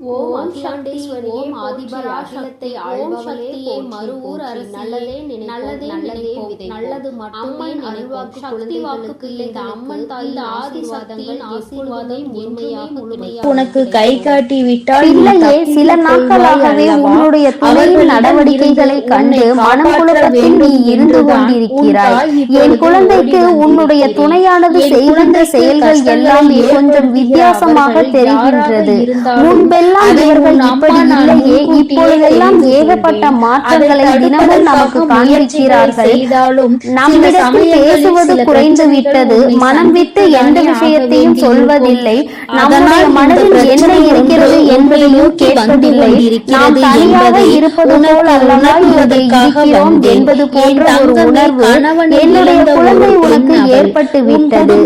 ஓம் அகிலாண்டேஸ்வரி ஓம் சக்தியே மறுவூர் அரசு நல்லதே நல்லதே நல்லதே நல்லது அம்மன் அருள்வாக்கு சக்தி வாக்கு இந்த அம்மன் தாய் ஆதிசக்தியின் ஆசீர்வாதம் முழுமையாக முழுமையாக உனக்கு கை காட்டி விட்டால் இல்லையே சில நாட்களாகவே? உன்னுடைய துணையின் நடவடிக்கைகளை கண்டு மனம் குழப்பத்தில் நீ இருந்து கொண்டிருக்கிறாய். என் குழந்தைக்கு உன்னுடைய. துணையானது செய்கின்ற செயல்கள் எல்லாமே கொஞ்சம் வித்தியாசமாக தெரிகின்றது. இருந்தாலும் முன்பெல்லாம் இவர்கள் இப்படி இல்லையே இப்பொழுதெல்லாம் ஏகப்பட்ட. மாற்றங்களை தினமும் நமக்கு காண்பிக்கிறார்கள் சமயங்களில் பேசுவது குறைந்து விட்டது மனம் விட்டு எந்த விஷயத்தையும். சொல்வதில்லை நம்முடைய மனதில் என்ன இருக்கிறது என்பதையும் கேட்பதில்லை நாம் தனியாக என்பதை இருப்பது போல் இருக்கிறோம். என்பது போன்ற ஒரு உணர்வு என்னுடைய குழந்தை உனக்கு. ஏற்பட்டு விட்டது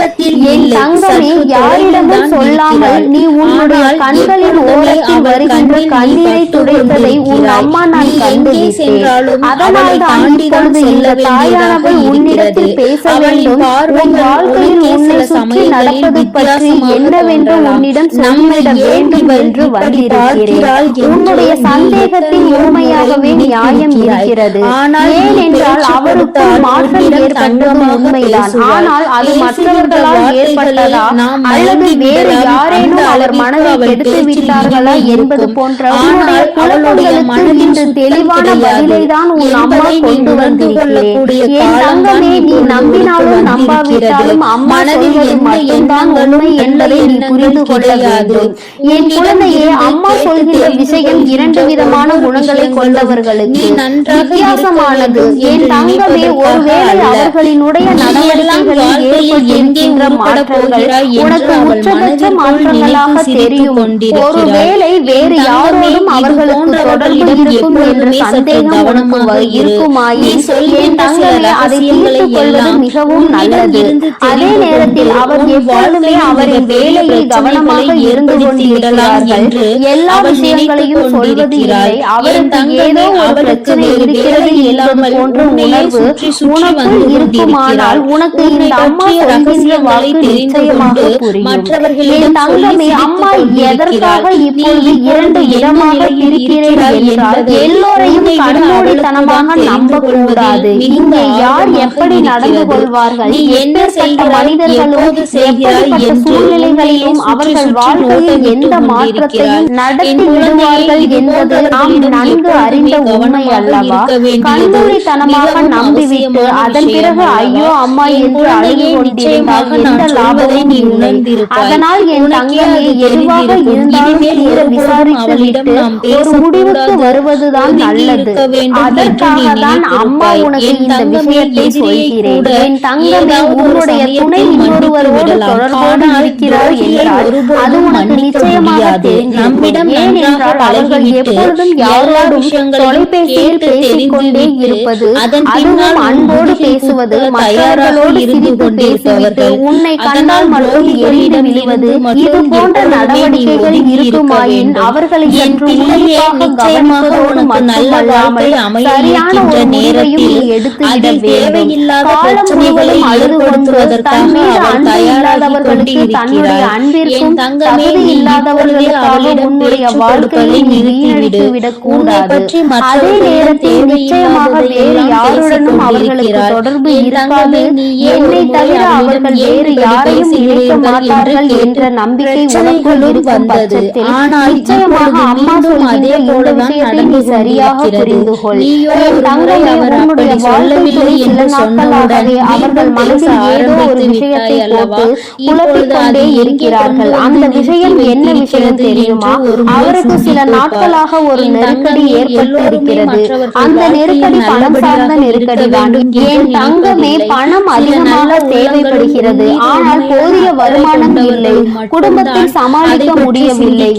என் தங்கமே யாரிடமும் சொல்லாமல். நீ உன்னுடைய கண்களின் எப்பொழுதுமே அவள் வருகின்ற கண்ணீரை துடைத்ததை உன். அம்மா நான் கண்டு விட்டேன் அதனால் தான் இப்பொழுது இந்த தாயானவள் உன்னிடத்தில். பேச வேண்டும் உன் வாழ்க்கையில் உன்னை சுற்றி நடப்பது பற்றி என்னவென்று. உன்னிடம் சொல்லிவிட ஏன் வேண்டும் என்று வந்திருக்கிறேன் உன்னுடைய சந்தேகத்தின் முறை நியாயம். இருக்கிறது பேச்சு அவருக்கும் கொடுத்தால் மாற்றம் ஏற்பட்டது உண்மைதான். ஆனால் அது மற்றவர்களால் ஏற்பட்டதா அல்லது வேறு. யாரேனும் அவர் மனதை கெடுத்து பேச்சில் விட்டார்களா இனிமை என்பது. போன்ற உன்னுடைய குழப்பங்களுக்கு தெளிவான பதிலை தான் உன் அம்மா கொண்டு தான் தங்கமே நீ நம்பினாலும் நம்பாவிட்டாலும். அம்மா சொல்வது மட்டும்தான் உண்மை என்பதை நீ புரிந்து கொள்ள கிடையாது. வேண்டும் என் குழந்தையே அம்மா விஷயம் கொள்கின்ற இரண்டு விதமான குணங்களை கொண்டவர்களுக்கு வித்தியாசமானது என் தங்கமே ஒருவேளை. அவர்களினுடைய நடவடிக்கைகளில் ஏற்பட்டிருக்கின்ற மாற்றங்கள் உனக்கு உச்சபட்ச மாற்றங்களாக தெரியும் கொண்டிருக்கிறாள். ஒருவேளை வேறு யாரோடும் அவர்களுக்கு தொடர்பு இருக்கும் என்ற சந்தேகம் உனக்கு இருக்குமாயின் என் தங்கமே அதை தீர்த்துக் கொள்வது மிகவும் நல்லது அதே நேரத்தில் அவர் எப்பொழுதுமே அவரின் வேலையில் கவனமாக இருந்து கொண்டிருக்கிறார்கள் என்று எல்லா விஷயங்களையும் சொல்வது. இல்லை அவருக்கு ஏதோ ஒரு பிரச்சனை இருக்கிறது என்பது போன்ற உணர்வு உனக்குள் இருக்குமானால். உனக்கு இந்த அம்மா சொல்கின்ற வாக்கு நிச்சயமாக புரியும் என் தங்கமே அம்மா. எதற்காக இப்பொழுது இரண்டு பிரிக்கிறேன் இருக்கிறாய் என்றால் எல்லோரையும் கண்மூடித்தனமாக நம்பக்கூடாது கொள்வதில் இங்கே யார் எப்படி நடந்து. கொள்வார்கள் நீ என்ன செய்கிறாய், மனிதர்களும் எப்படிப்பட்ட சூழ்நிலைகளிலும் அவர்கள் வாழ்க்கையில் எந்த மாற்றத்தையும். நடத்தி விடுவார்கள் என்பது நாம் நன்கு அறிந்த உண்மை அல்லவா கண்மூடித்தனமாக நம்பிவிட்டு அதன் பிறகு ஐயோ? அம்மா என் என்று குழந்தையே, கொண்டிருந்தால் எந்த லாபமும் நீ இல்லை. அதனால் என் அது எதுவாக. இருந்தாலும் தீர ஒருபோதும் விசாரித்து அவளிடம் விட்டு நாம் ஒரு முடிவுக்கு. வருவதுதான் நல்லது அதற்காக தான் அம்மா. உனக்கு இந்த விஷயத்தை சொல்கிறேன் என் தங்கமே உன்னுடைய துணை இன்னொருவரோடு. தொடர்போடு இருக்கிறார் என்றால் அது உனக்கு நிச்சயமாக நம்மிடம் ஏனென்றால் அவர்கள் எப்பொழுதும் யாரோடும் தொலைபேசியில் பேசிக்கொண்டே தெரிந்து இருப்பது அதுவும் அன்போடு பேசுவது மற்றவர்களோடு சிரித்து பேசிவிட்டு. உன்னை கண்டால் மட்டும் எரிந்து விழுவது இது போன்ற நடவடிக்கைகள் இருக்குமாயின். அவர்களை என் சற்று பிள்ளையே, உன்னிப்பாக கவனிப்பதோடு மட்டுமல்லாமல் சரியான ஒரு நேரத்தில் வேண்டும் தேவையில்லாத பிரச்சனைகளை கொண்டு மீது அவள் தயாராகி இல்லாதவர்களுக்கு தன்னுடைய. அன்பிற்கும் தகுதி இல்லாதவர்களுக்காக அவளிடம் பேச்சு வாழ்க்கையை கொடுப்பதை நிறுத்திவிடு. உன்னை பற்றி அதே நேரத்தில் நிச்சயமாக வேறு யாருடனும் அவர்களுக்கு. தொடர்பு இருக்காது என்னை தவிர அவர்கள் வேறு யாரையும் பேசுகிறீர்கள் மாட்டார்கள் என்று நம்பிக்கை உனக்குள் பிரச்சனைகளும் இருக்கும் வந்தது. ஆனால் நிச்சயமாக அம்மா அதே போலதான் நடந்து சரியாக. புரிந்து கொள் நீயோ என் ஒரு முறை தங்கமே அவர் உன்னுடைய அப்படி வாழ்க்கை சொல்லவில்லை என்று சொன்னவுடன் அவர்கள் மனதில் ஏதோ ஒரு விஷயத்தை? போட்டு இப்பொழுது குழப்பிக் அது கொண்டே எங்கே இருக்கிறார்கள் அந்த விஷயம் என்ன விஷயம் தெரியுமா அவருக்கு சில. நாட்களாக ஒரு நெருக்கடி ஏற்பட்டு இருக்கிறது. அந்த நெருக்கடி பணம் சார்ந்த நெருக்கடி தான். ஏன் தங்கமே பணம் அதிகமாக தேவைப்படுகிறது. ஆனால் போதிய வருமானம் இல்லை. குடும்பத்தை சமாளிக்க முடியவில்லை.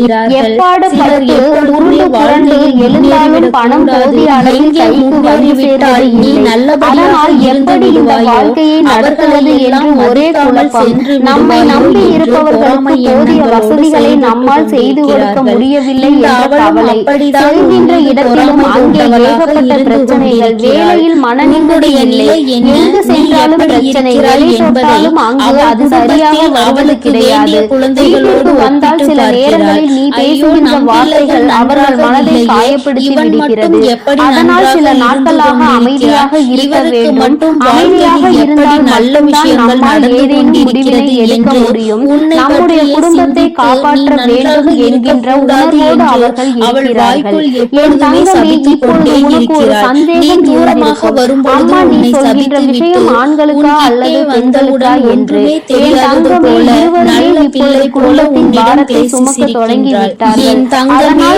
எப்பாடு பட்டு உருண்டு புரண்டு எழுந்தாலும் பணம் போதிய அளவில் கைக்கு வந்து அதனால் எப்படி இந்த வாழ்க்கையை நடத்துவது என்று ஒரே குழப்பம். நம்மை நம்பி இருப்பவர்களுக்கு போதிய வசதிகளை நம்மால் செய்து கொடுக்க முடியவில்லை என்ற கவலை செல்கின்ற இடத்தில் என்பதையும் அது சரியாக வருவது கிடையாது வந்தால் சில நேரங்களில் நீ பேசுகின்ற வார்த்தைகள் அவர்கள் மனதை காயப்படுத்தி விடுகிறது. அதனால் சில நாட்களாக அமைதியாக இருக்க வேண்டும். அமைதியாக இருந்தால் நல்ல விஷயங்கள் ஏதேனும் முடிவினை எடுக்க முடியும். நம்முடைய குடும்பத்தை காப்பாற்ற வேண்டும் என்கின்ற உணர்வோடு அவர்கள் இருக்கிறார்கள். என் தங்க சபித்து கொண்டே இருக்கிறாய். நீ தூரமாக வரும்பொழுது உன்னை என் தங்கமே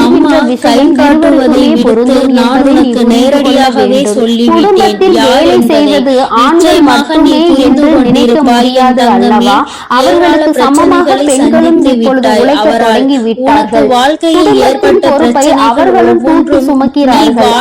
அம்மா கை காட்டுவதை விடுத்து நான் உனக்கு நேரடியாகவே சொல்லிவிட்டேன். யார் என்பதை நிச்சயமாக நீ புரிந்து கொண்டிருப்பாய். தங்கமே அவர்களுக்கு சமமாக பெண்களும் இப்பொழுது உழைக்க தொடங்கி வாழ்க்கையில் ஏற்பட்ட பிரச்சனைகள் ஒவ்வொன்றும் சுமக்கு சுமக்கிறார்கள்.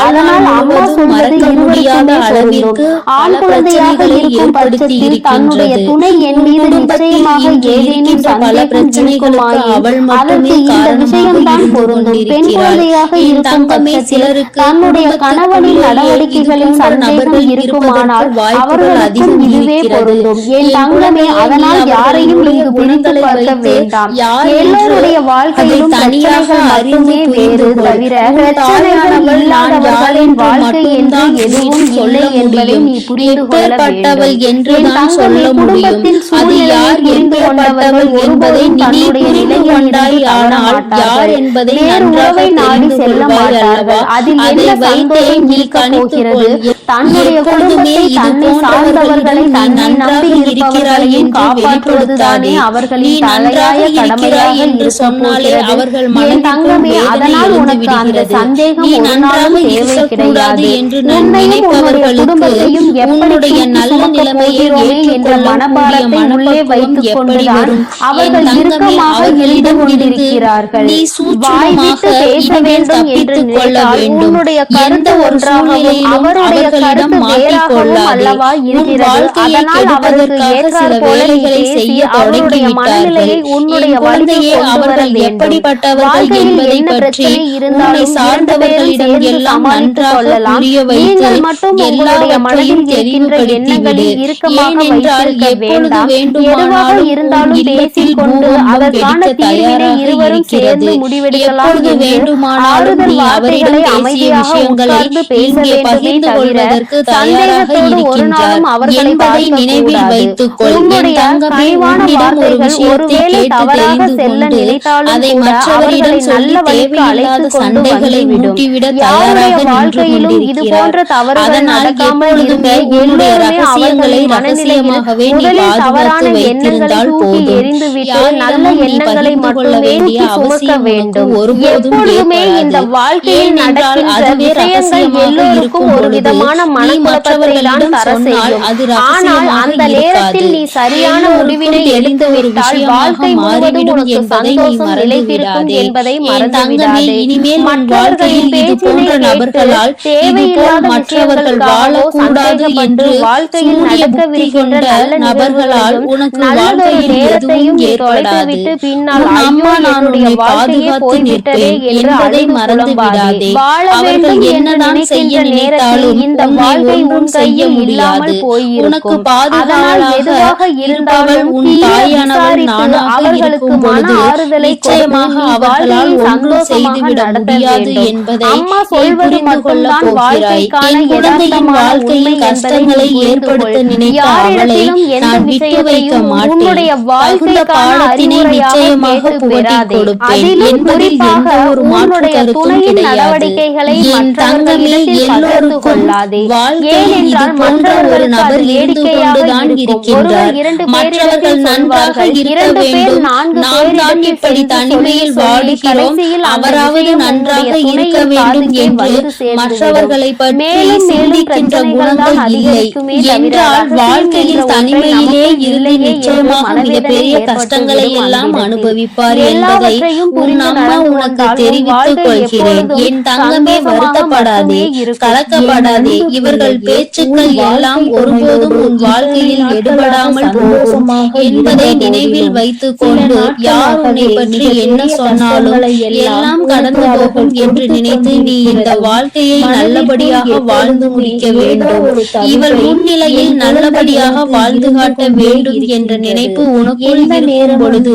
ஆண் குழந்தையாக இருக்கும் பட்சத்தில் தன்னுடைய துணை என் மீது நிச்சயமாக ஏதேனும் சந்தேகம் இருக்குமாயின் அதற்கு இந்த விஷயம்தான் பொருந்தும். பெண் குழந்தையாக இருக்கும் பட்சத்தில் தன்னுடைய கணவனின் நடவடிக்கைகளில் சந்தேகம் இருக்குமானால் அவர்களுக்கும் இதுவே பொருந்தும். என் தங்கமே அதனால் யாரையும் இங்கு பிரித்து பார்க்க வேண்டாம். எல்லோருடைய வாழ்க்கையிலும் தனியாக மட்டுமே வேறு தவிர வாழ்க்கை என்று சொல்ல முடியும். அது யார்? கொண்டவள் என்பதை நினைவுடைய நிலை கொண்டாய். ஆனால் யார் என்பதை நன்றாக நாடி செல்ல அதை வைத்தே நீ கணிக்கிறது அவர்களின் தலையாய கடமையாக என்று சொன்னாலே அவர்கள் மனம் அவர்கள் என்று நினைத்தால் உன்னுடைய அவருடைய கருத்து அல்லவா இருக்கிறது. அதனால் அவருடைய மனநிலையை உன்னுடைய வழியை அவர்கள் எப்படிப்பட்டவர்கள் என்பதை பற்றி சார்ந்த மற்றவர்களிடம் எல்லாம் நன்றாக வைத்து எல்லாவற்றையும் தெளிவுபடுத்திவிடு ஏனென்றால் எப்பொழுது வேண்டுமானாலும் இருந்தாலும் இல்லத்தில் பூகம்பம் வெடிக்க தயாராக இருக்கிறது. எப்பொழுது வேண்டுமானாலும் நீ அவரிடம் பேசிய விஷயங்களை இங்கே பகிர்ந்து கொள்வதற்கு தயாராக இருக்கின்றார் என்பதை நினைவில் வைத்துக் கொள் தங்கமே உன்னிடம் ஒரு விஷயத்தை கேட்டு தெரிந்து கொண்டு அதை மற்றவரிடம் சொல்லி தேவையில்லாத சண்டைகளை விடு வேண்டும் யாருடைய வாழ்க்கையிலும் இது போன்ற எப்பொழுதுமே இந்த வாழ்க்கையில் நடக்கின்ற ஒரு விதமான மனக்குழப்பத்தை ஆனால் அந்த நேரத்தில் நீ சரியான முடிவினை எடுத்து விட்டால் வாழ்க்கை முழுவதும் உனக்கு சந்தோஷம் நிலைத்திருக்கும் என்பதை மறந்து விடாதே மற்றவர்களை இது போன்ற நபர்களால் தேவையில்லாத மற்றவர்கள் வாழக்கூடாது என்று சூரிய புத்தி கொண்ட நபர்களால் உனக்கு வாழ்க்கையில் எதுவும் ஏற்படாது. அம்மா நான் பாதுகாத்து நிற்பேன். என்பதை மறந்து விடாதே அவர்கள் என்னதான் செய்ய நினைத்தாலும் இந்த வாழ்க்கை ஒன்றும் செய்ய முடியாது. உனக்கு பாதுகாவலாக இருந்தவள் உன் தாயானவள் நானாக இருக்கும் பொழுது நிச்சயமாக அவர்களால் ஒன்றும் செய்துவிட முடியாது என்று என்பதை புரிந்து கொள்ள போகிறாய். என் குழந்தையின் வாழ்க்கையில் கஷ்டங்களை ஏற்படுத்த நினைத்த அவளை நான் விட்டு வைக்க மாட்டேன். வாழ்க்கை பாடத்தினை நிச்சயமாக புகட்டி கொடுப்பேன். என்பதில் எந்த ஒரு மாற்று கருத்தும் கிடையாது. என் தங்கமே எல்லோருக்கும் வாழ்க்கையில் இது போன்ற ஒரு நபர் இருந்து கொண்டுதான் இருக்கின்றார். மற்றவர்கள் நன்றாக இருக்க வேண்டும். நாம் தான் இப்படி தனிமையில் வாடுகிறோம் அவராவது நன்றாக இருக்க இருக்க வேண்டும் என்று மற்றவர்களை பற்றி சிந்திக்கின்ற குணங்கள் இல்லை. என்றால் வாழ்க்கையில் தனிமையிலே இருந்து நிச்சயமாக மிகப்பெரிய கஷ்டங்களை எல்லாம் அனுபவிப்பார் என்பதை உன் உனக்கு தெரிவித்துக் கொள்கிறேன். என் தங்கமே வருத்தப்படாதே கலக்கப்படாதே. இவர்கள் பேச்சுக்கள் எல்லாம் ஒருபோதும் உன் வாழ்க்கையில் எடுபடாமல் போகும் என்பதை நினைவில் வைத்துக் கொண்டு யார் உன்னை பற்றி என்ன சொன்னாலும் எல்லாம் கடந்து போகும் என்று நினைத்து நீ இந்த வாழ்க்கையை நல்லபடியாக வாழ்ந்து முடிக்க வேண்டும். இவள் முன்னிலையில் நல்லபடியாக வாழ்ந்து காட்ட வேண்டும் என்ற நினைப்பு உனக்குள் இருக்கும் பொழுது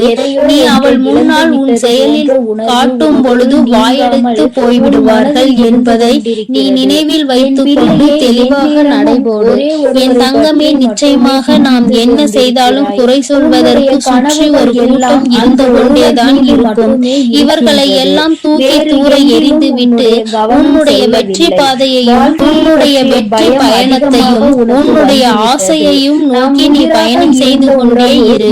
நீ அவள் முன்னால் உன் செயலில் காட்டும் பொழுது வாயெடுத்து போய்விடுவார்கள் என்பதை நீ நினைவில் வைத்துக் கொண்டு தெளிவாக நடைபோடு என் தங்கமே நிச்சயமாக நாம் என்ன செய்தாலும் குறை சொல்வதற்கு சுற்றி ஒரு கூட்டம் இருந்து கொண்டேதான் இருக்கும். இவர்களை எல்லாம் தூக்கி தூர எறிந்து விட்டு உன்னுடைய வெற்றி பாதையையும் உன்னுடைய வெற்றி பயணத்தையும் உன்னுடைய ஆசையையும் நோக்கி நீ பயணம் செய்து கொண்டே இரு.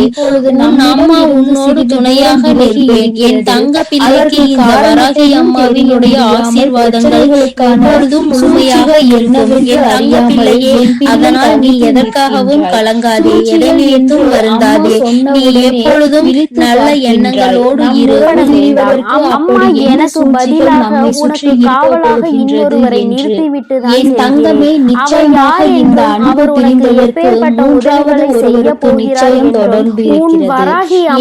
உன் அம்மா உன்னோடு துணையாக நிற்பேன் என் தங்க பிள்ளைக்கு இந்த வராகி அம்மாவினுடைய ஆசீர்வாதங்கள் எப்பொழுதும் முழுமையாக இருக்கும் என் தங்க பிள்ளையே அதனால் நீ எதற்காகவும் கலங்காதே. எதை நினைத்தும் வருந்தாதே. நீ எப்பொழுதும் நல்ல எண்ணங்களோடு இரு. அம்மா எனக்கு பதிலாக உனக்கு காவலாக இன்னொருவரை நிறுத்திவிட்டு தான் என் தங்கமே நிச்சயமாக இந்த அன்பு எப்பேற்பட்ட மூன்றாவது ஒருவருக்கு நிச்சயம் தொடர்பு இருக்கிறது.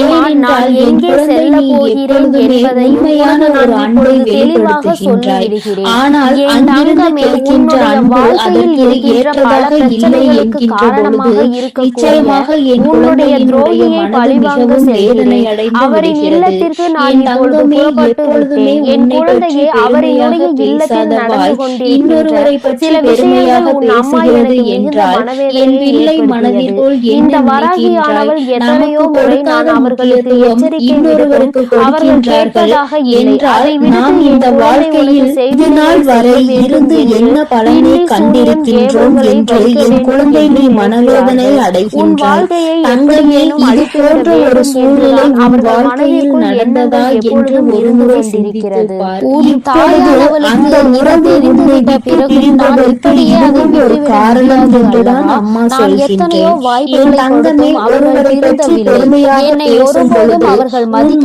ஏனென்றால் என் குழந்தை நீ எப்பொழுதுமே உண்மையான ஒரு அன்பை வெளிப்படுத்துகின்றாய். ஆனால் அங்கிருந்து கிடைக்கின்ற அன்பு அதற்கு ஏற்றதாக இல்லை என்கின்ற பொழுது நிச்சயமாக குழந்தையினுடைய மனது மிகவும். வேதனை அடைந்து விடுகிறது. தங்கமே எப்பொழுதுமே உன்னை பற்றி பெருமையாக இன்னொருவரை பற்றி பேசுகிறது என்றால் என் பிள்ளை. மனதிற்குள் என்ன நினைக்கின்றாய் நமக்கு கொடுக்காத முக்கியத்துவம் இன்னொருவருக்கு கொடுக்கின்றார்கள். என்றால் நாம் இந்த வாழ்க்கையில் இது நாள் வரை இருந்து என்ன பலனை கண்டிருக்கின்றோம் என்று என் குழந்தை நீ மனவேதனை அடைகின்றாய் எப்படியேனும் இது போன்ற ஒரு சூழ்நிலை உன் அவர்கள் வாழ்க்கையில் நடந்ததா என்று எப்பொழுதும் ஒரு இருந்து முறை கொண்டிருக்கிறது. சிந்தித்துப் பார் உன் இப்பொழுது தாயானவளுக்கு அந்த உறவு உன்னை விட்ட பிரிந்ததற்கு இதுவும் ஒரு காரணம் என்றுதான்? அம்மா சொல்கின்றேன் என் தங்கமே ஒருவரை பற்றி. பெருமையாக உன்.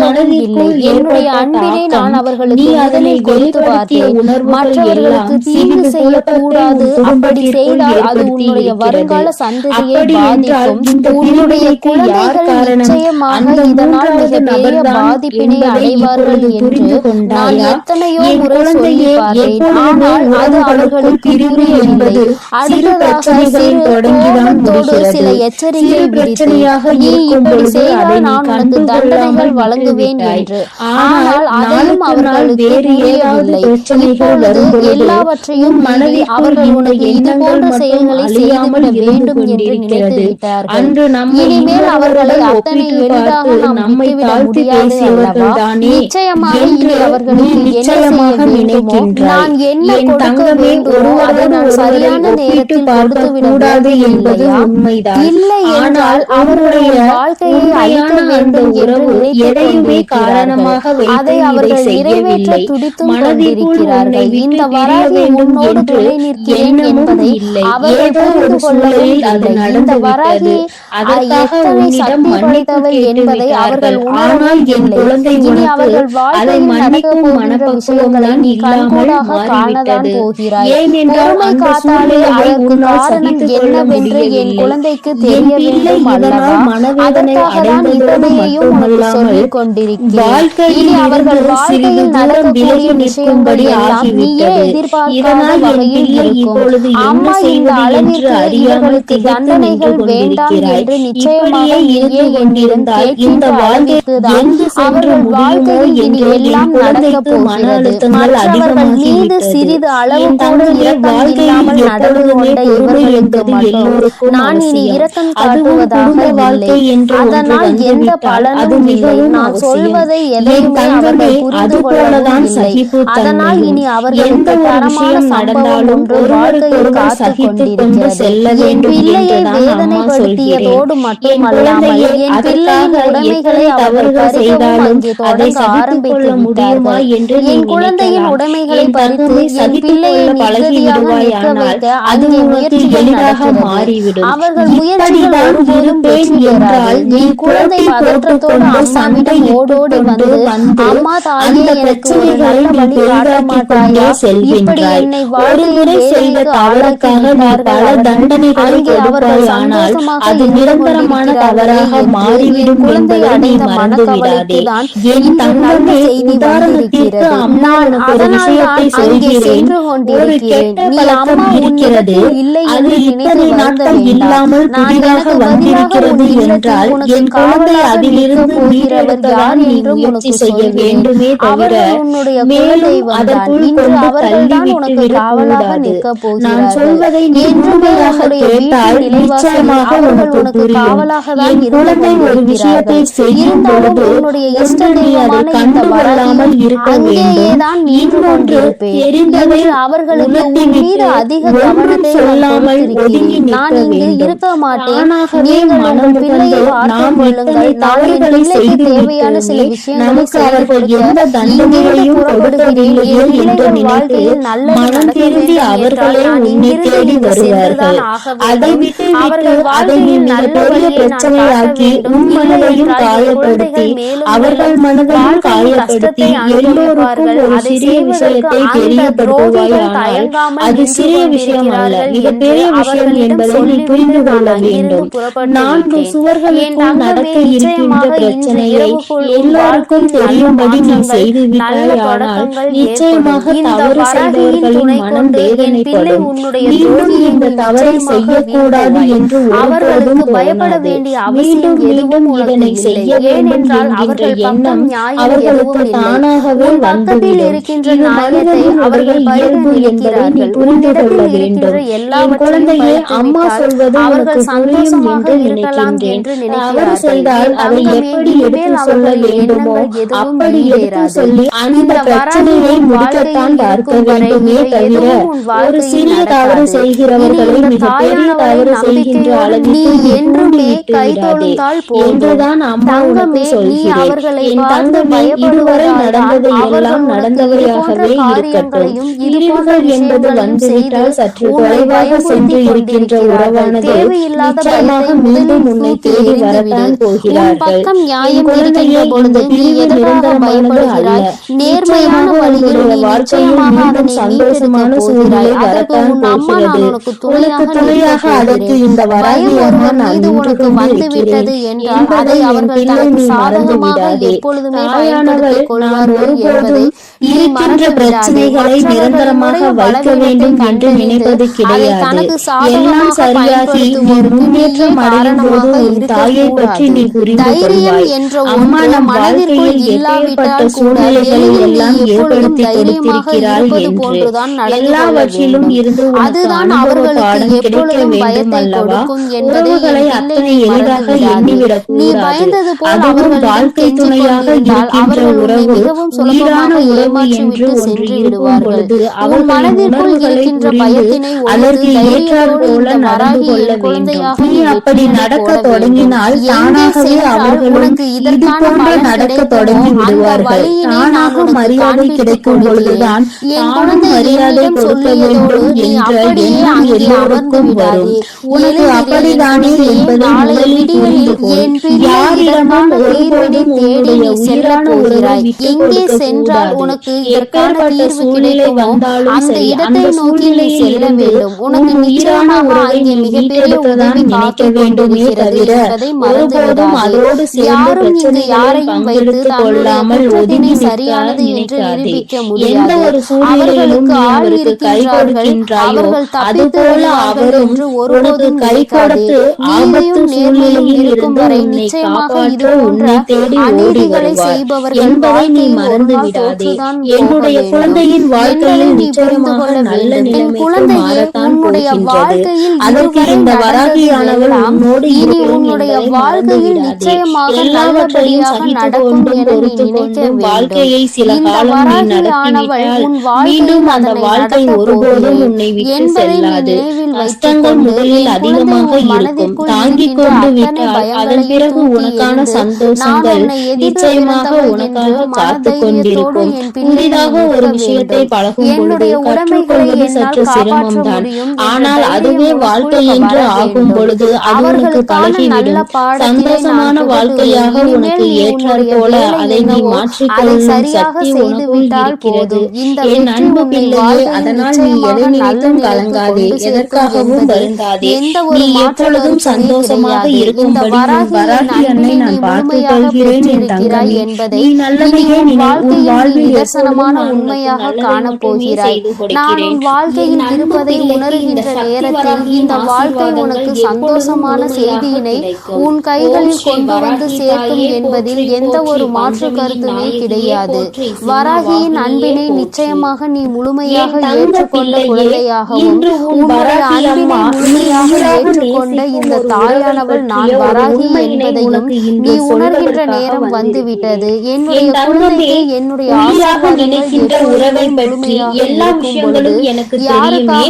மனதிற்குள் ஏற்பட்ட அவர்களுக்கு நீ அதனை வெளிப்படுத்திய. உணர்வுகள் எல்லாம் சிறிது குழப்பத்தை உன் குடும்பத்திற்குள் ஏற்படுத்தி அப்படி என்றால் இந்த பிரிவினைக்கு யார் காரணம்? அந்த மூன்றாவது நபர்தான் பாதிப்பினை என்பதை இப்பொழுது புரிந்து கொண்டாயா? என் குழந்தையே, எப்பொழுதுமே பிரிவு என்பது சிறு பிரச்சனைகளில் தொடங்கிதான். சில எச்சரிக்கை பிரச்சனையாக இருக்கும் பொழுது அதை நான் உனக்கு தண்டனைகள் வழங்குவேன். என்று. ஆனால் அதையும் வேறு ஏதாவது பிரச்சனைகள் எல்லாவற்றையும் மனதிற்குள் அவர்கள் உனக்கு இது போன்ற செயல்களை இருந்து வேண்டும் என்று நினைத்து. விட்டார்கள் அன்று நம்மை இனிமேல் அவர்களை அத்தனை எளிதாக நாம் நம்மை தாழ்த்தி பேசியவர்கள் தானே நிச்சயமாக அவர்களுக்கு என்ன வேண்டுமோ நினைக்கின்றாய். என் தங்கமே ஒருவரோடு சரியான ஒப்பிட்டு பார்க்க கூடாது என்பது உண்மைதான். ஆனால் அழிக்க உண்மையான அந்த உறவு எதையுமே காரணமாக வைத்து அதை இதை நிறைவேற்ற செய்யவில்லை மனதிற்குள் உன்னை விட்டு இந்த பிரிய வேண்டும் என்று எண்ணமும் என்பதை இல்லை. ஏதோ ஒரு சூழலில் அது இல்லை இந்த நடந்து வராகி விட்டது அதற்காக உன்னிடம் மன்னிப்பு படைத்தவள் கேட்டு என்பதை அவர்கள் விட்டார்கள் உணரவும் ஆனால் என் குழந்தை உனக்கு அதை மன்னிக்கும் மனப்பக்குவம் விஷயங்களை தான் நீ இல்லாமல் மாறிவிட்டது. ஏனென்றால் அந்த சூழ்நிலையை உன்னால் என் முடியவில்லை பிள்ளை இதனால் மனவேதனை அடைந்ததோடு மட்டுமல்லாமல் வாழ்க்கையில் இருந்து சிறிது தூரம் விலகி நிற்கும்படி ஆகிவிட்டது. இதனால் என் பிள்ளை இப்பொழுது என்ன செய்வது என்று அறியாமல் திகைத்து நின்று தண்டனைகள் வேண்டாம் கொண்டிருக்கிறாய். இப்படியே இருந்து கொண்டிருந்தால் இந்த வாழ்க்கை எங்கு சென்று முடியுமோ என்று என் குழந்தைக்கு மன அழுத்தங்கள் அதிகமாகிவிட்டது சிறிது அளவு கூட இரக்கம் இல்லாமல் நடந்து கொண்ட இவர்களுக்கு மட்டும். நான் இனி இரக்கம் காட்டுவதாக இல்லை. அதனால் எந்த பலனும் இல்லை. நான் சொல்வதை எதையுமே அவர்கள் அது புரிந்து கொள்ளவும் போலதான் இல்லை. அதனால் சகிப்புத்தன்மையும் இனி அவர்களுக்கு தரமான சம்பவம் ஒன்று வாழ்க்கையில் கொண்டு கொண்டிருக்கிறது என் பிள்ளையை வேதனைப்படுத்தியதோடு மட்டுமல்லாமல் என் பிள்ளையின் உடைமைகளை அவர்கள் செய்தாலும் அதை ஆரம்பித்து விட்டார்கள். என் குழந்தையின் உடைமைகளை பறித்து என் பிள்ளையை நிகழ்ச்சியாக நிற்க வைக்க அந்த முயற்சிகள் நடக்கிறது அவர்கள் முயற்சிகள் ஒருபோதும் என்றால் என் குழந்தை பதற்றத்தோடு அம்மாவிடம் ஓடோடி வந்து அம்மா தாயே எனக்கு ஒரு நல்ல வழி காட்டமாட்டாயா இப்படி என்னை வாழ்க்கையை வேலைக்கு ஆளாக்காக நீ பல தண்டனைகளை கொடுப்பாய். ஆனால் அது நிரந்தரமான தவறாக மாறிவிடும் என்பதை நீ மறந்துவிடாதே. என் தங்கமே உதாரணத்திற்கு அம்மா இருக்கிறது. அது இத்தனை இல்லாமல் என்றால் என் குழந்தை அதிலிருந்து மீறெடுக்கதான் நீ முயற்சி செய்ய வேண்டுமே தவிர மேலும் அதற்குள் கொண்டு தள்ளி விட்டுவிடக் நான் சொல்வதை நீ கேட்டால் நிச்சயமாக உனக்கு புரியும். என் குழந்தை ஒரு விஷயத்தை செய்யும் பொழுது ஒன்று நீ அதை கண்டு கொள்ளாமல் இருக்க வேண்டும். நான் இன்பொன்று அவர்களுக்கு மீது அதிக நான் இங்கு வாழ்க்கையில் நல்ல நடக்கிறது என்றால் நான் நல்ல அவர்கள் மனதையும் காயப்படுத்தி எல்லோருக்கும் ஒரு சிறிய விஷயத்தை தெரியப்படுத்துவாயானால் அது சிறிய விஷயம் அல்ல. இது பெரிய விஷயம் என்பதை நீ புரிந்து கொள்ள வேண்டும். நான்கு சுவர்களுக்குள் நடக்க இருக்கின்ற பிரச்சனையை எல்லாருக்கும் தெரியும்படி நீ செய்து விட்டாயானால் நிச்சயமாக தவறு செய்தவர்களின் மனம் வேதனைப்படும். மீண்டும் இந்த தவறை செய்யக்கூடாது என்று ஒருபோதும் பயப்பட வேண்டிய மீண்டும் மீண்டும் இதனை செய்ய வேண்டும் என்கின்ற எண்ணம் அவர்களுக்கு தானாகவே வந்துவிடும் உள்ளத்தில் இருக்கின்ற நாயத்தை அவர்கள் பயந்து என்றுமே கை தொழுந்தால் அம்மா உனக்கு சொல்கிறேன். என் தங்கமே இதுவரை நடந்ததை எல்லாம் நடந்த கடந்தவையாகவே இருக்கட்டும் இழிவுகள் என்பது வந்துவிட்டால் சற்று தொலைவாக இந்த பிரிவு நிரந்தரமானது அல்ல. நேர்மையான வழிகளுடைய வாழ்க்கையில் மீண்டும் சந்தோஷமான சூழ்நிலை வரத்தான் என்பதை இருக்கின்ற பிரச்சனைகளை நிரந்தரமாக வைக்க வேண்டும் என்று நினைப்பது கிடையாது. எல்லாம் சரியாகி முன்னேற்றம் அடையும் போது உன் தாயை பற்றி நீ புரிந்து கொள்வாய். அம்மா நம் வாழ்க்கையில் எப்பேற்பட்ட சூழ்நிலைகளை எல்லாம் ஏற்படுத்தி கொடுத்திருக்கிறாள் என்று எல்லாவற்றிலும் இருந்து அதுதான் அவர்களுக்கு பாடம் கிடைக்க வேண்டும் அல்லவா? உறவுகளை அத்தனை எளிதாக எண்ணிவிடக் கூடாது. அதுவும் வாழ்க்கை துணையாக இருக்கின்ற உறவு உயிரான உறவு ஏமாற்றி சென்று விடுவார்கள். உன் மனதிற்குள் இருக்கின்ற பயத்தினை அதற்கு ஏற்றார் போல உனக்கு உனக்கு இதற்கான தீர்வு கிடைக்கும் அந்த இடத்தை நோக்கி செல்ல வேண்டும். உனக்கு நிச்சயமாக அங்கே மிகப்பெரிய உதவி நினைக்க வேண்டும் என்பதை மறந்துவிடும் அதோடு யாரும் இங்கு யாரையும் வைத்து கொள்ளாமல் ஒதுங்கி சரியானது என்று நிரூபிக்க முடியாது. ஒரு சூழ்நிலையிலும் அவர்களுக்கு கை கொடுக்கின்றாயோ அதுபோல அவரும் ஒருவருக்கு கை கொடுத்து ஆபத்து சூழ்நிலையில் இருக்கும் வரை நிச்சயமாக இது உன்னை தேடி ஓடி வருவார் என்பதை நீ மறந்து என்னுடைய குழந்தையின் வாழ்க்கையில் நிச்சயமாக நல்ல நிலைமைக்கு மாறத்தான் போகின்றது. அதற்கு இந்த வராகியானவள் உன்னோடு உன்னுடைய வாழ்க்கையில் நிச்சயமாக எல்லாவற்றையும் சகித்து கொண்டும் பொறுத்து கொண்டும் வாழ்க்கையை சில காலம் நீ நடத்திவிட்டால் மீண்டும் அந்த வாழ்க்கை ஒருபோதும் உன்னை விட்டு செல்லாது. கஷ்டங்கள் முதலில் அதிகமாக இருக்கும். தாங்கிக் கொண்டு விட்டால் அதன் பிறகு உனக்கான சந்தோஷங்கள் நிச்சயமாக உனக்காக காத்து கொண்டிருக்கும். புதிதாக ஒரு விஷயத்தை பழகும் பொழுது கற்றுக்கொள்வது சற்று சிரமம்தான். ஆனால் அதுவே வாழ்க்கை என்று ஆகும் பொழுது அது பழகிவிடும். சந்தோஷமான வாழ்க்கையாக உனக்கு ஏற்றார் போல அதை நீ மாற்றிக்கொள்ளும் சக்தி உனக்குள் இருக்கிறது. என் அன்பு பிள்ளையே அதனால் நீ எதை நினைத்தும் கலங்காதே எதற்காகவும் வருந்தாதே. நீ எப்பொழுதும் சந்தோஷமாக இருக்கும்படி வராகி அன்னை நான் பார்த்து கொள்கிறேன் என் தங்கமே. நீ நல்லதையே நினை வாழ்வில் நான் உண்மையாக உனக்கு காணப் நல்லதை போகிறாய் மட்டுமே செய்து நான் உன். வாழ்க்கையில் இருப்பதை உணர்கின்ற நேரத்தில் இந்த வாழ்க்கை உனக்கு சந்தோஷமான செய்தியினை. உன் கைகளில் கொண்டு வந்து சேர்க்கும் என்பதில் எந்த ஒரு மாற்று கருத்துமே கிடையாது வராகியின் அன்பினை. நிச்சயமாக நீ முழுமையாக ஏற்றுக்கொண்ட குழந்தையாகவும் உன்னுடைய வராகி அன்பினை முழுமையாக ஏற்றுக்கொண்ட இந்த தாயானவள் நான் வராகி என்பதையும் நீ உணர்கின்ற நேரம் வந்துவிட்டது. என்னுடைய குழந்தைக்கு என்னுடைய ஆசீர்வாதங்கள் நினைக்கின்ற உறவை பற்றி எல்லா விஷயங்களும் எனக்கு தெரியுமே.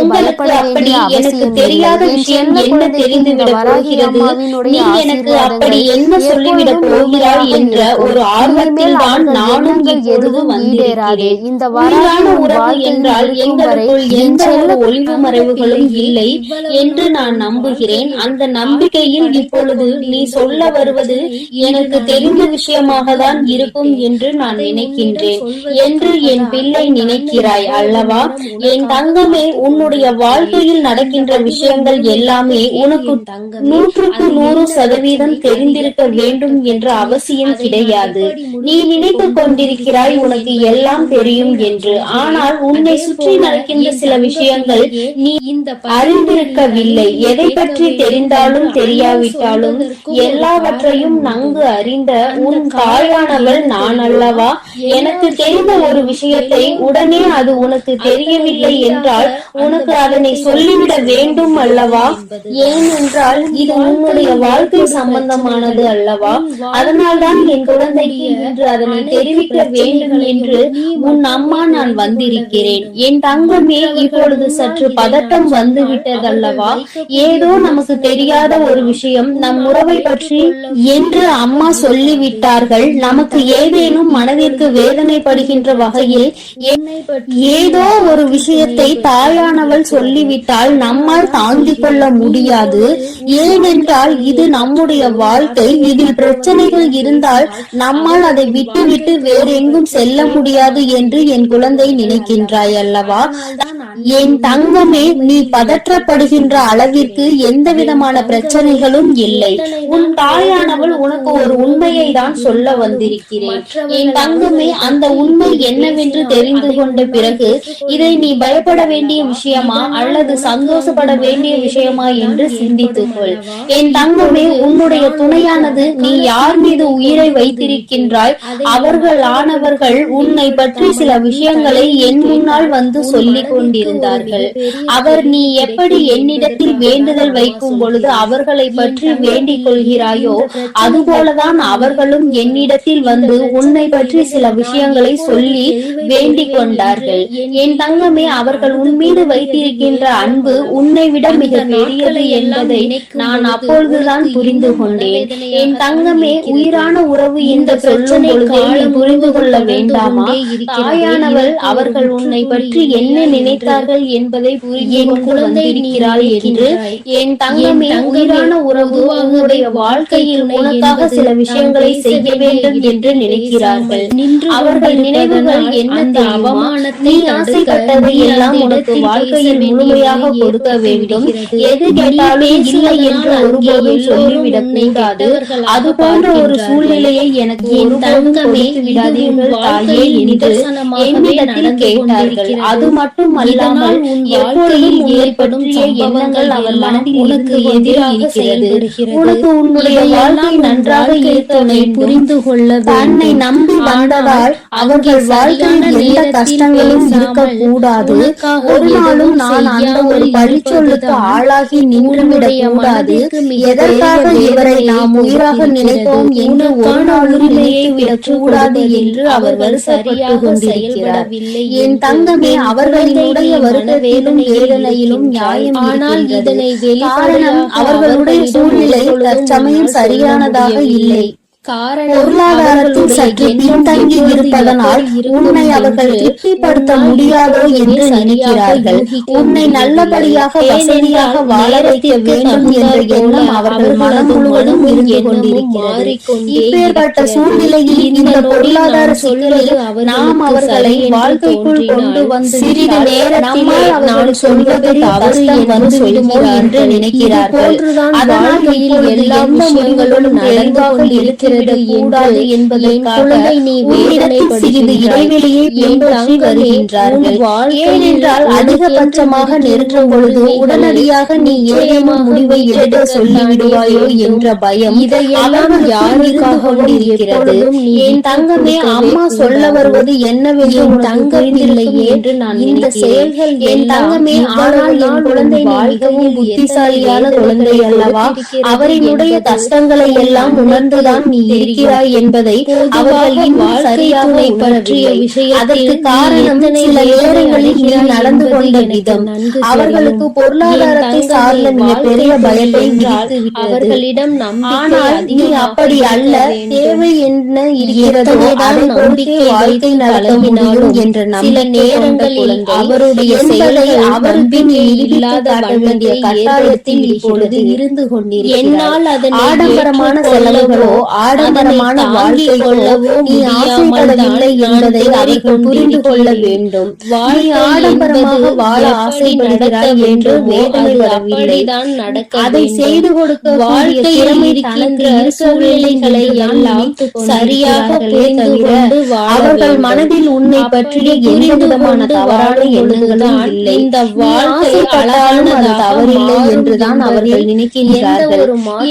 உங்களுக்கு அப்படி எனக்கு தெரியாத விஷயம் என்ன குழந்தைக்கு தெரிந்து இந்த விட வராகி போகிறது? நீ எனக்கு அப்படி என்ன சொல்லிவிட போகிறாய் என்ற ஒரு ஆர்வத்தில் தான் நானும் இப்பொழுது வந்திருக்கிறேன். இந்த உன் உறவு என்றால் எங்களுக்குள் எந்த ஒரு ஒளிவு மறைவுகளும் இல்லை என்று நான் நம்புகிறேன். அந்த நம்பிக்கையில் இப்பொழுது நீ சொல்ல வருவது எனக்கு தெரிந்த விஷயமாக தான் இருக்கும் என்று நான் நினைக்கின்றேன். என்று என் பிள்ளை நினைக்கிறாய் அல்லவா? என் தங்கமே உன்னுடைய வாழ்க்கையில் நடக்கின்ற விஷயங்கள் எல்லாமே உனக்கு நூற்றுக்கு நூறு சதவீதம் தெரிந்திருக்க வேண்டும் என்ற அவசியம் கிடையாது. நீ நினைத்துக் கொண்டிருக்கிறாய் உனக்கு எல்லாம் தெரியும் என்று. ஆனால் உன்னை சுற்றி நடக்கின்ற சில விஷயங்கள் நீ இந்த அறிந்திருக்கவில்லை. எதை பற்றி தெரிந்தாலும் தெரியாவிட்டாலும் எல்லாவற்றையும் நன்கு அறிந்த உன் தாயானவள் நான் அல்லவா? எனக்கு உனக்கு தெரிந்த ஒரு விஷயத்தை உடனே அது உனக்கு தெரியவில்லை என்றால் உனக்கு அதனை சொல்லிவிட வேண்டும் அல்லவா? ஏனென்றால் இது உன்னுடைய வாழ்க்கை சம்பந்தமானது அல்லவா? அதனால்தான் என் குழந்தைக்கு இன்று அதனை தெரிவிக்க வேண்டும் என்று உன் அம்மா நான் வந்திருக்கிறேன். என் தங்கமே இப்பொழுது சற்று பதட்டம் வந்து விட்டதல்லவா ஏதோ நமக்கு தெரியாத ஒரு விஷயம் நம் உறவை பற்றி என்று அம்மா சொல்லிவிட்டார்கள். நமக்கு ஏதேனும் மனதிற்கு வேதனை வேதனைப்படுகின்ற வகையில் ஏதோ ஒரு விஷயத்தை தாயானவள் சொல்லிவிட்டால் நம்மால் தாங்கிக் கொள்ள முடியாது. ஏனென்றால் இது நம்முடைய வாழ்க்கை. இதில் பிரச்சனைகள் இருந்தால் நம்மால் அதை விட்டுவிட்டு வேறெங்கும் செல்ல முடியாது என்று என் குழந்தை நினைக்கின்றாய் அல்லவா? என் தங்கமே நீ பதற்றப்படுகின்ற அளவிற்கு எந்த விதமான பிரச்சனைகளும் இல்லை. உன் தாயானவள் உனக்கு ஒரு உண்மையை தான் சொல்ல வந்திருக்கிறேன். என் தங்கமே அந்த உண்மை என்னவென்று தெரிந்து கொண்ட பிறகு இதை நீ பயப்பட வேண்டிய விஷயமா அல்லது சந்தோஷப்பட வேண்டிய விஷயமா என்று சிந்தித்துக் கொள் என் தங்கமே உன்னுடைய துணையானது நீ யார் மீது உயிரை வைத்திருக்கின்றாய்? அவர்கள் ஆனவர்கள் உன்னை பற்றி சில விஷயங்களை என் முன்னால் வந்து சொல்லிக் கொண்டிருந்தார்கள். அவர் நீ எப்படி என்னிடத்தில் வேண்டுதல் வைக்கும் பொழுது அவர்களை பற்றி வேண்டிக் கொள்கிறாயோ? அதுபோலதான் அவர்களும் என்னிடத்தில் வந்து உன்னை பற்றி சில விஷயங்களை சொல்லி வேண்டிக் கொண்டார்கள். என் தங்கமே அவர்கள் உன் மீது வைத்திருக்கின்ற அன்பு உன்னை விட மிக பெரியது என்பதை நான் அப்பொழுதுதான் புரிந்து கொண்டேன் என் தங்கமே உயிரான உறவு என்று சொல்லும் பொழுதே நீ புரிந்து கொள்ள வேண்டாமா? தாயானவள் அவர்கள் உன்னை பற்றி என்ன நினைத்தார்கள் என்பதை என் குழந்தை வந்திருக்கிறாள் என்று என் தங்கமே உயிரான உறவு உன்னுடைய வாழ்க்கையில் உனக்காக சில விஷயங்களை செய்ய வேண்டும் என்று நினைக்கிறார்கள். அவர்கள் நினைவுகள் என்ன தெரியுமா நீ ஆசைப்பட்டதை எல்லாம் உனக்கு வாழ்க்கையில் முழுமையாக கொடுக்க வேண்டும். எது கேட்டாலும் இல்லை என்று ஒருபோதும் சொல்லிவிடக் கூடாது. அது போன்ற ஒரு சூழ்நிலையை எனக்கு ஒருபோதும் கொடுத்து விடாதீர்கள் தாயே என்று என்னிடத்தில் கேட்டார்கள். அது மட்டும் அல்லாமல் எப்பொழுதும் ஏற்படும் எண்ணங்கள் அவர் மனதில் உனக்கு எதிராக இருக்கிறது. உனக்கு உன்னுடைய வாழ்க்கை நன்றாக இருக்கவே புரிந்து கொள்ள தன்னை நம்பி வந்ததால் அவர்கள் வாழ்க்கையில் எந்த கஷ்டங்களும் இருக்கக்கூடாது. ஒரு நாளும் நான் அந்த ஒரு பழிச்சொல்லுக்கு ஆளாகி நின்றுவிடக் கூடாது. எதற்காக இவரை நாம் உயிராக நினைப்போம் என்று ஒரு நாளும் நினைத்துவிடக் கூடாது என்று அவர் வருத்தப்பட்டு கொண்டிருக்கிறார். என் தங்கமே அவர்களினுடைய வருத்தத்திலும் வேதனையிலும் நியாயம் ஆனால் இதனை காரணம் அவர்களுடைய சூழ்நிலை தற்சமயம் சரியானதாக இல்லை. பொருளாதாரத்தில் சற்று பின்தங்கி இருப்பதனால் உன்னை அவர்கள் திருப்திப்படுத்த முடியாதோ என்று நினைக்கிறார்கள். உன்னை நல்லபடியாக வசதியாக வாழ வைக்க வேண்டும் என்ற எண்ணம் அவர்கள் மனம் முழுவதும் இருந்து கொண்டிருக்கிறது. இப்பேற்பட்ட சூழ்நிலையில் இந்த பொருளாதார சிக்கலில் நாம் அவர்களை வாழ்க்கைக்குள் கொண்டு வந்து சிறிது நேரத்தில் நான் சொல்வது தவறு வந்து சொல்லுமோ என்று நினைக்கிறார்கள். அதனால் இப்பொழுது எல்லா விஷயங்களும் தெளிவாக இருக்கிறது. விடக் கூடாது என்பதற்காக குழந்தை நீ உன்னிடத்தில் சிறிது இடைவெளியை பின்பற்றி வருகின்றார்கள் ஏனென்றால் அதிகபட்சமாக நெருங்கும் பொழுது உடனடியாக நீ ஏதேனும் முடிவை எடுக்க சொல்லிவிடுவாயோ என்ற பயம் அவர்கள் யாருக்காக கொண்டிருக்கிறது? என் தங்கமே அம்மா சொல்ல வருவது என்னவென்று புரிந்தில்லையே என்று நான் இந்த செயல்கள் என் தங்கமே ஆனால் என் குழந்தை மிகவும் புத்திசாலியான குழந்தை அல்லவா? அவரினுடைய கஷ்டங்களை எல்லாம் உணர்ந்துதான் நீ இருக்கிறாய் என்பதை இன்னும் சரியாக பற்றிய விஷயம் அதற்கு காரணம் சில நேரங்களில் நீ நடந்து கொண்ட விதம். அவர்களுக்கு பொருளாதாரத்தை சார்ந்த மிகப்பெரிய பயத்தை விதித்து விட்டது அவர்களிடம் ஆனால் நீ அப்படி அல்ல. தேவை என்ன இருக்கிறதோ அதை பொறுத்தே வாழ்க்கை நடத்த முடியும் என்ற சில நேரங்களில் அவருடைய நீ நம்பிக்கை நிரூபித்து இல்லாத வேண்டிய கட்டாயத்தில் இப்பொழுது. இருந்து கொண்டிருக்கிறாய் என்னால் அதனை ஆடம்பரமான செலவுகளோ ஆடம்பரமான கொள்ளவோ நீ ஆசைப்படவில்லை என்பதை அவர்கள் புரிந்து கொள்ள. வேண்டும் நீ வாழ்க்கை ஆடம்பரமாக வாழ ஆசைப்படுகிறாய் என்று அப்படிதான் நடக்க அதை. செய்து கொடுக்க இருக்கின்ற தனக்கு சூழ்நிலைகளை எல்லாம் சரியாக புரிந்து அவர்கள். மனதில் உன்னை பற்றிய எந்த விதமான தவறான எண்ணங்களும் இல்லை இந்த வாழ்க்கை அழகானதாக தவறில்லை என்றுதான் அவர்கள் நினைக்கின்றார்கள்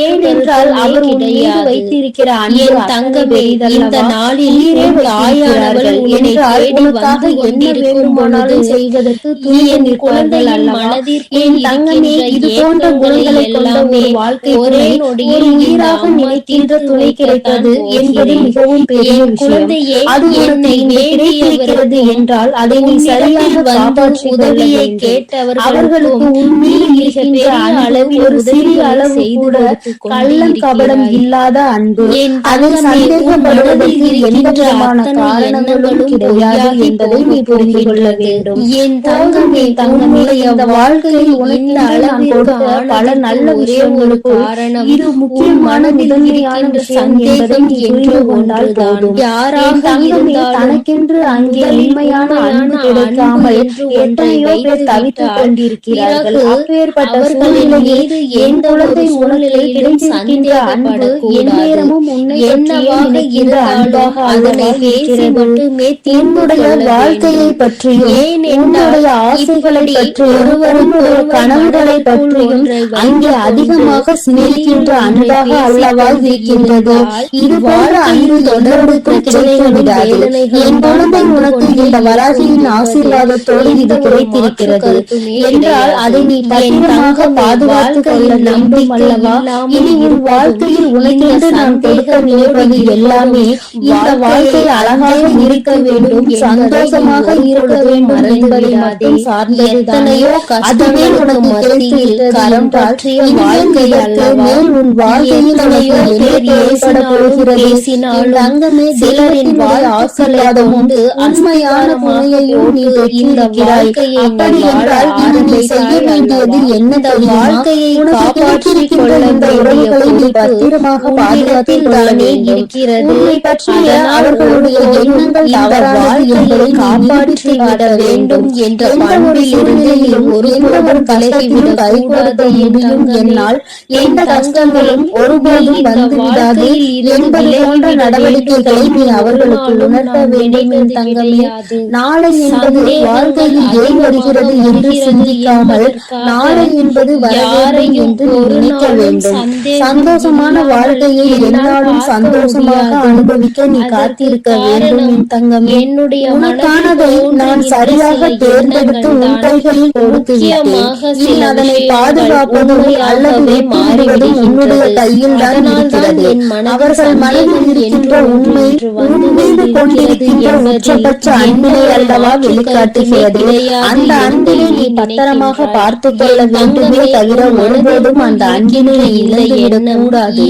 ஏனென்றால் அவர் உன் மீது கிடையாது. வைத்திருக்கிற அன்பு என் தங்கமே இந்த? நாளில் தாயானவள் என்றால் தேடி வந்து என்ன கொண்டிருக்கும் பொழுது செய்வதற்கு என் குழந்தையின் என் தங்கமே இது போன்ற குணங்களை எல்லாமே வாழ்க்கை ஒரே நொடியில் உயிராக நினைக்கின்ற துணை கிடைப்பது என்பது. மிகவும் பெரிய குழந்தையே அது என்னை வேண்டியவருக்கும் என்றால் அதை நீ சரியாக வந்து உதவியை கேட்டவர்களுக்கும் அவர்களுக்கு மிக இருக்கின்ற அளவில் ஒரு சிறிய அளவு கூட கள்ளம் கபடம். இல்லாத அன்பு என் தங்கமே, தங்கமே இந்த வாழ்க்கையில் பல நல்ல காரணம் முக்கியமான சந்தேகம் என்ற கொண்டால். போதும் யாராக தனக்கென்று அங்கே உண்மையான அன்பு கிடைக்காமல் எத்தனையோ பேர் வைத்து தவித்துக் கொண்டிருக்கிறார்கள் அப்பேற்பட்ட சூழ்நிலையில் என் குழந்தை கிடைத்திருக்கின்ற அன்பு. எந்நேரமும் பற்றியே என்னவாக இருந்தாலும் அதனை பேசி மட்டுமே வாழ்க்கையை. பற்றியும் ஏனென்றால் உன்னுடைய ஆசைகளை இப்படி பற்றியும் ஒருவருக்கு உன்னுடைய ஒருவர் கனவுகளை பற்றியும் அங்கே அதிகமாக வெளியில் அன்பாக அல்லவா இருக்கின்றது. இது போன்ற அன்பு கிடைக்க பிரச்சனைகளும் விடாது என் குழந்தை உனக்கு இந்த வராகியின் ஆசீர்வாதத்தோடு இது ஒரு கிடைத்திருக்கிறது. என்றால். அதை நீ பத்திரமாக தங்கமே, பாதுகாத்துக் கொள்ள நம்பிக்கை அல்லவா இனி உன் வாழ்க்கையில் உனக்கென்று நான் சந்தேகத்தோடு நினைப்பது எல்லாமே இந்த வாழ்க்கை அழகாக இருக்க வேண்டும் சந்தோஷமாக இருக்க வேண்டும் என்பதை மட்டும் சார்ந்ததுதானே எத்தனையோ அதுவே உனக்கு கிடைத்திருக்கிறது கரம் பற்றிய வாழ்க்கை? மேல் உன் வாழ்க்கையில் ஏற்பட போகிறது. தங்கமே சிலரின் ஆசீர்வாதம் கொண்டு உண்மையான அஸ்திவாரமாக துணையையும் நீ இந்த வாழ்க்கையை அப்படி என்றால் வாழ என்ன வாழ்க்கையை கொள்ள பத்திரமாக பாதுகாத்துக் இருக்கிறது. பற்றிய அவர்களுடைய எண்ணங்கள் என்பதை காப்பாற்றி விட வேண்டும் என்ற. என்னால் என் எந்த கஷ்டங்களும் ஒருபோதும் வந்துவிடாது என்பது போன்ற நடவடிக்கைகளை நீ அவர்களுக்கு உணர்த்த வேண்டும் தங்கமே. நாளை என்பது வாழ்க்கையில் ஏன் வருகிறது என்று சிந்திக்காமல் நாளை என்பது வர வேண்டும் யாரையும் என்று நினைக்க வேண்டும். சந்தோஷமான வாழ்க்கையை எந்நாளும் சந்தோஷமாக. அனுபவிக்க நீ காத்திருக்க வேண்டும் என் தங்கமே. என்னுடைய உனக்கானதை நான் சரியாக தேர்ந்தெடுத்து உன் கைகளில் கொடுத்து விட்டேன். அதனை பாதுகாப்பதும் அல்லது உன்னுடைய மாறிவிடுகின்றது. கையில் தான் இருக்கிறது. அவர்கள் மனதில் இருக்கின்ற உண்மை உன் மீது கொண்டிருக்கின்ற உச்சபட்ச அன்பினை அல்லவா வெளிக்காட்டுகிறது. அந்த அன்பினை பத்திரமாக. பார்த்து கொள்ள வேண்டுமே தவிர ஒருபோதும் அந்த அன்பினை இழந்துவிடக் கூடாது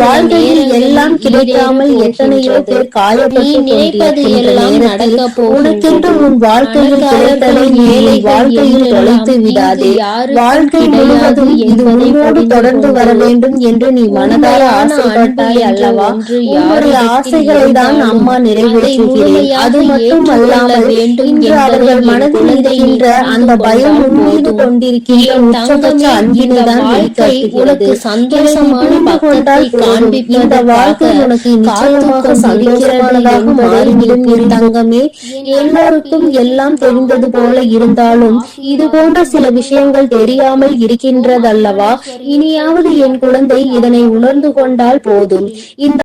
வாழ்க்கையில் எல்லாம் கிடைக்காமல் எத்தனையோ. பேர் காயப்பட்டு நீ நினைப்பது கொண்டிருக்கின்ற எல்லாம் நேரத்தில் நடக்கப் போகின்றது. உனக்கென்று உன் வாழ்க்கையில் கிடைத்ததை நீ வாழ்க்கையில் தொலைத்து விடாதே வாழ்க்கை முழுவதும் இது உன்னோடு தொடர்ந்து வர வேண்டும் என்று நீ மனதார ஆசைப்பட்டாய் அல்லவா உன்னுடைய ஆசைகளை தான் அம்மா நிறைவேற்றுகிறேன் அது மட்டும் அல்லாமல் இன்று அவர்கள் மனதில் இருக்கின்ற அந்த பயம் உன்மீது கொண்டிருக்கின்ற உச்சபட்ச அன்பினை தான் வெளிக்காட்டுகிறது. சந்தோஷமான பக்கத்தை காண்பிப்பதற்காக இந்த வாழ்க்கை உனக்கு நிச்சயமாக சந்தோஷமானதாக மாறிவிடும் என் தங்கமே எல்லோருக்கும் எல்லாம் தெரிந்தது போல இருந்தாலும் இது போன்ற சில விஷயங்கள் தெரியாமல் இருக்கின்றதல்லவா? இனியாவது என் குழந்தை இதனை உணர்ந்து கொண்டால் போதும். இந்த